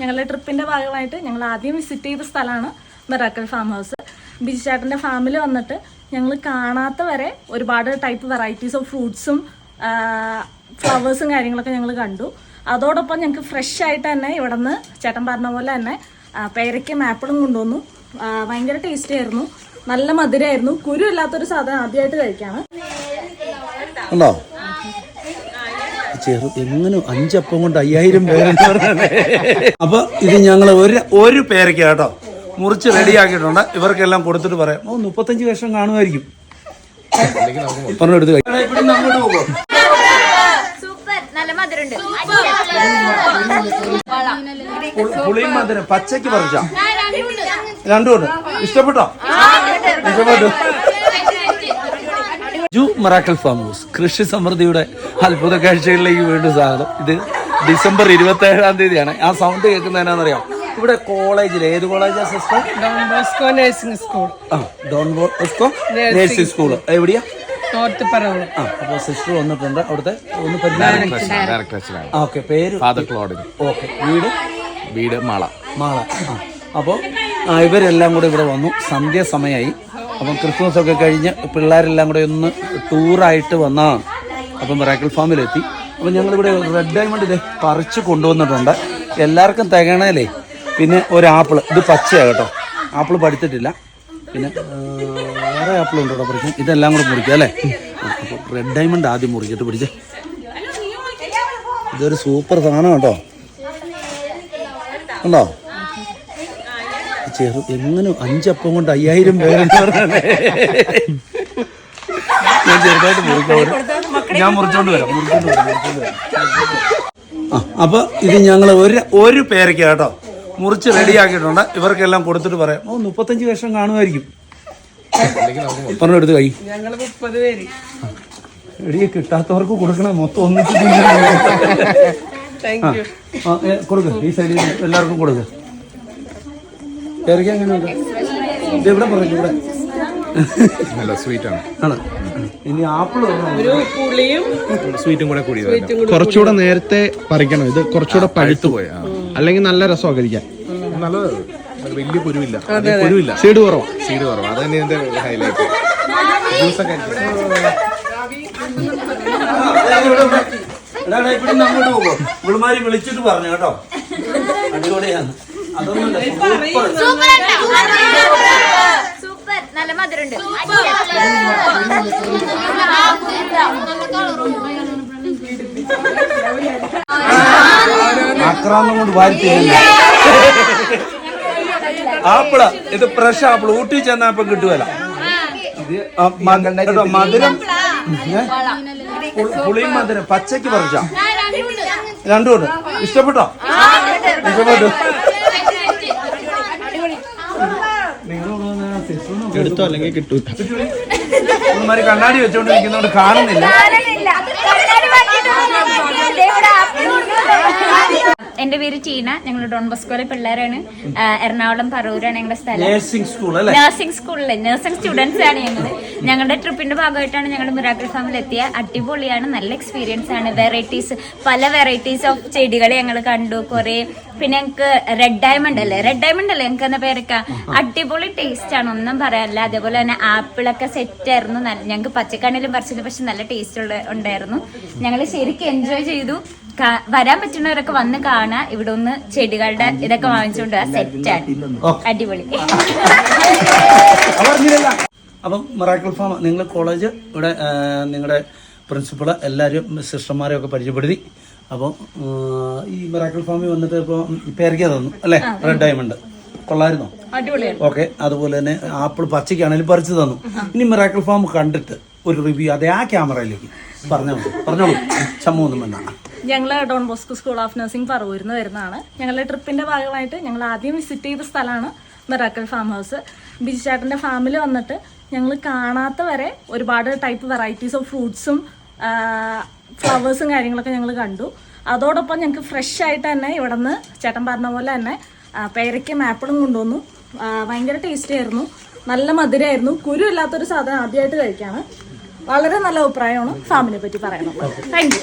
ഞങ്ങളുടെ ട്രിപ്പിന്റെ ഭാഗമായിട്ട് ഞങ്ങൾ ആദ്യം വിസിറ്റ് ചെയ്ത സ്ഥലമാണ് മെറാക്കൽ ഫാം ഹൗസ്. ബിജിചാട്ടന്റെ ഫാമിൽ വന്നിട്ട് ഞങ്ങൾ കാണാത്ത വരെ ഒരുപാട് ടൈപ്പ് വെറൈറ്റീസ് ഓഫ് ഫ്രൂട്ട്സും ഫ്ലവേഴ്സും കാര്യങ്ങളൊക്കെ ഞങ്ങൾ കണ്ടു. അതോടൊപ്പം ഞങ്ങൾക്ക് ഫ്രഷ് ആയിട്ട് തന്നെ ഇവിടെ നിന്ന് ചേട്ടൻ പറഞ്ഞ പോലെ തന്നെ പേരയ്ക്കും ആപ്പിളും കൊണ്ടുവന്നു. ഭയങ്കര ടേസ്റ്റി ആയിരുന്നു. നല്ല മധുരമായിരുന്നു കുരു ഇല്ലാത്തൊരു സാധനം ആദ്യമായിട്ട് കഴിക്കാണ്. ചെറു എങ്ങനെ അഞ്ചപ്പം കൊണ്ട് അയ്യായിരം പേരുണ്ട് അപ്പൊ ഇത് ഞങ്ങൾ ഒരു ഒരു പേരയ്ക്ക് കേട്ടോ. മുറിച്ച് റെഡിയാക്കിയിട്ടുണ്ട് ഇവർക്കെല്ലാം കൊടുത്തിട്ട് പറയാം. ഓ മുപ്പത്തഞ്ച് വർഷം കാണുമായിരിക്കും. പറഞ്ഞെടുത്ത് പുളിയും മധുരം പച്ചയ്ക്ക് പറിച്ചാ. രണ്ടുമുണ്ട് ഇഷ്ടപ്പെട്ടോ. ഇഷ്ടപ്പെട്ടു. ജു മറാക്കൽ ഫാം ഹൗസ് കൃഷി സമൃദ്ധിയുടെ അത്ഭുത കാഴ്ചകളിലേക്ക് വീണ്ടും സ്വാഗതം. ഇത് ഡിസംബർ ഇരുപത്തി ഏഴാം തീയതിയാണ്. ആ സൗണ്ട് കേൾക്കുന്നതിനാണെന്നറിയാം ഇവിടെ കോളേജിൽ ഏത് കോളേജാ സിസ്റ്റർ ബോസ്കോ നഴ്സിംഗ് സ്കൂൾ ആ ഡോൺ ബോസ്കോ നേഴ്സിംഗ് സ്കൂൾ എവിടെയാ? നോർത്ത് പറവൂർ ആ അപ്പോൾ സിസ്റ്റർ വന്നിട്ടുണ്ട്. അവിടുത്തെ ഒന്ന് ഓക്കെ പേര് ഫാദർ ക്ലോഡിന് ഓക്കെ വീട്? വീട് മാള. മാള. ആ അപ്പോൾ ഇവരെല്ലാം കൂടെ ഇവിടെ വന്നു. സന്ധ്യാസമയമായി അപ്പം ക്രിസ്മസ് ഒക്കെ കഴിഞ്ഞ് പിള്ളേരെല്ലാം കൂടെ ഒന്ന് ടൂറായിട്ട് വന്നതാണ് അപ്പം മിറാക്കിൾ ഫാമിലെത്തി. അപ്പം ഞങ്ങളിവിടെ റെഡ് ഡയമണ്ട് ഇതേ പറിച്ച് കൊണ്ടുവന്നിട്ടുണ്ട്. എല്ലാവർക്കും തികണേലേ പിന്നെ ഒരു ആപ്പിൾ ഇത് പച്ചയാണ് കേട്ടോ. ആപ്പിൾ പഠിച്ചിട്ടില്ല പിന്നെ വേറെ ആപ്പിൾ ഉണ്ട് കേട്ടോ പറിക്കാൻ. ഇതെല്ലാം കൂടെ മുറിക്കുക അല്ലേ? അപ്പോൾ റെഡ് ഡയമണ്ട് ആദ്യം മുറിച്ചിട്ട് പിടിച്ചേ. ഇതൊരു സൂപ്പർ സാധനം കേട്ടോ. ഉണ്ടോ ചെറു എങ്ങനെ അഞ്ചപ്പം കൊണ്ട് അയ്യായിരം പേരുണ്ട് ഞാൻ ചെറുതായിട്ട് മുറിക്കാം ഞാൻ മുറിച്ചോണ്ട് വരാം മുറിച്ചോണ്ട് വരാം മുറിച്ചോണ്ട് വരാം. ആ അപ്പൊ ഇത് ഞങ്ങൾ ഒരു ഒരു പേരയ്ക്ക് കേട്ടോ. മുറിച്ച് റെഡിയാക്കിയിട്ടുണ്ട് ഇവർക്കെല്ലാം കൊടുത്തിട്ട് പറയാം. ഓ മുപ്പത്തഞ്ച് വർഷം കാണുമായിരിക്കും. പറഞ്ഞെടുത്ത് കൈ. എടിയെ കിട്ടാത്തവർക്ക് കൊടുക്കണം. മൊത്തം ഒന്നിച്ച് കൊടുക്ക്. ഈ സൈഡിൽ എല്ലാവർക്കും കൊടുക്ക്. പേരയ്ക്ക് എങ്ങനെയുണ്ട്? ഇത് ഇവിടെ പറഞ്ഞു? ഇവിടെ. നല്ല സ്വീറ്റ് ആണ്? ആണ് ഇനി ആപ്പിൾ ഒരു പുളിയും സ്വീറ്റും കൂടെ കൂടി കുറച്ചുകൂടെ നേരത്തെ പറിക്കണം. ഇത് കുറച്ചുകൂടെ പഴുത്തു. പോയ അല്ലെങ്കിൽ നല്ല രസമാണ് കഴിക്കാൻ. നല്ലത്. വലിയ കുരുവില്ല കുരുവില്ല സീഡ് കുറവ്. സീഡ് കുറവ്. അത് തന്നെ ഇതിന്റെ ഹൈലൈറ്റ് ജ്യൂസൊക്കെ ഇവിടുന്ന് അങ്ങോട്ട് പോകും. ഇവിടുമാരി വിളിച്ചിട്ട് പറഞ്ഞു കേട്ടോ. അടിപൊളിയാണ് സൂപ്പർ. സൂപ്പർ നല്ല മധുരണ്ട് ആക്രാന്തം കൊണ്ട് വാരി ആപ്പിൾ ഇത് ഫ്രഷ് ആപ്പിൾ. ഊട്ടി ചെന്നാ ഇപ്പൊ കിട്ടുവല്ല മധുരം? പുളിയും മധുരം. പച്ചക്ക് പറിച്ചാ. രണ്ടുമുണ്ട് ഇഷ്ടപ്പെട്ടോ. ഇഷ്ടപ്പെട്ടു. എടുത്തോ അല്ലെങ്കിൽ കിട്ടൂല ഇവന്മാര് കണ്ണാടി വെച്ചോണ്ടിരിക്കുന്നോണ്ട് കാണുന്നില്ല. എന്റെ പേര് ടീന ഞങ്ങൾ ഡോൺ ബസ്കോയിലെ പിള്ളേരാണ്. എറണാകുളം പറവൂരാണ് ഞങ്ങളുടെ സ്ഥലം. നഴ്സിംഗ് സ്കൂൾ നഴ്സിംഗ് സ്കൂളിലെ നഴ്സിംഗ് സ്റ്റുഡൻസ് ആണ് ഞങ്ങൾ ഞങ്ങളുടെ ട്രിപ്പിന്റെ ഭാഗമായിട്ടാണ് ഞങ്ങൾ മിറാക്കിൾ ഫാമിൽ എത്തിയ. അടിപൊളിയാണ്. നല്ല എക്സ്പീരിയൻസ് ആണ്. വെറൈറ്റീസ് പല വെറൈറ്റീസ് ഓഫ് ചെടികൾ ഞങ്ങൾ കണ്ടു കുറെ. പിന്നെ ഞങ്ങൾക്ക് റെഡ് ഡയമണ്ട് അല്ലേ? റെഡ് ഡയമണ്ട് അല്ലേ ഞങ്ങൾക്ക് എന്താ പേരൊക്കെ? അടിപൊളി ടേസ്റ്റ് ആണ്. ഒന്നും പറയാനില്ല. അതേപോലെ തന്നെ ആപ്പിളൊക്കെ സെറ്റ് ആയിരുന്നു. ഞങ്ങൾക്ക് പച്ചക്കണ്ണിലും പറിച്ചില്ല പക്ഷെ നല്ല ടേസ്റ്റ് ഉള്ള ഉണ്ടായിരുന്നു. ഞങ്ങൾ ശരിക്കും എൻജോയ് ചെയ്തു. വരാൻ പറ്റുന്നവരൊക്കെ വന്ന് കാണാ ഇവിടെ ഒന്ന് ചെടികളുടെ ഇതൊക്കെ വാങ്ങിച്ചുകൊണ്ട് സെറ്റാണ് അടിപൊളി. അപ്പം മറാക്കിൾ ഫാം നിങ്ങൾ കോളേജ് ഇവിടെ നിങ്ങളുടെ പ്രിൻസിപ്പൾ എല്ലാവരും സിസ്റ്റർമാരെയൊക്കെ പരിചയപ്പെടുത്തി. അപ്പം ഈ മറാക്കിൾ ഫാമിൽ വന്നിട്ട് ഇപ്പോൾ പേരയ്ക്ക തന്നു അല്ലേ? റെഡ് ഡയമണ്ട് കൊള്ളായിരുന്നോ അടിപൊളിയാണ്. ഓക്കെ അതുപോലെ തന്നെ ആപ്പിൾ പച്ചയ്ക്കാണെങ്കിലും പറിച്ചു തന്നു. ഇനി മറാക്കൽ ഫാം കണ്ടിട്ട് ഒരു റിവ്യൂ അതേ ആ ക്യാമറയിലേക്ക്. പറഞ്ഞോളൂ പറഞ്ഞോളൂ. ചമ്മൊന്നും വേണ്ട. ഞങ്ങൾ Don Bosco school of nursing പറവൂരിന്ന് വരുന്നതാണ്. ഞങ്ങളുടെ ട്രിപ്പിന്റെ ഭാഗമായിട്ട് ഞങ്ങൾ ആദ്യം വിസിറ്റ് ചെയ്ത സ്ഥലമാണ് മെറാക്കൽ ഫാം ഹൗസ് ബിജി ചേട്ടന്റെ ഫാമിൽ വന്നിട്ട് ഞങ്ങൾ കാണാത്ത വരെ ഒരുപാട് ടൈപ്പ് വെറൈറ്റീസ് ഓഫ് ഫ്രൂട്ട്സും ഫ്ലവേഴ്സും കാര്യങ്ങളൊക്കെ ഞങ്ങൾ കണ്ടു. അതോടൊപ്പം ഞങ്ങൾക്ക് ഫ്രഷ് ആയിട്ട് തന്നെ ഇവിടെ നിന്ന് ചേട്ടൻ പറഞ്ഞ പോലെ തന്നെ പേരയ്ക്കും ആപ്പിളും കൊണ്ടുവന്നു. ഭയങ്കര ടേസ്റ്റി ആയിരുന്നു. നല്ല മധുരമായിരുന്നു കുരു ഇല്ലാത്തൊരു സാധനം ആദ്യമായിട്ട് കഴിക്കാണ്. വളരെ നല്ല അഭിപ്രായമാണ് ഫാമിനെ പറ്റി പറയുന്നത്. Thank you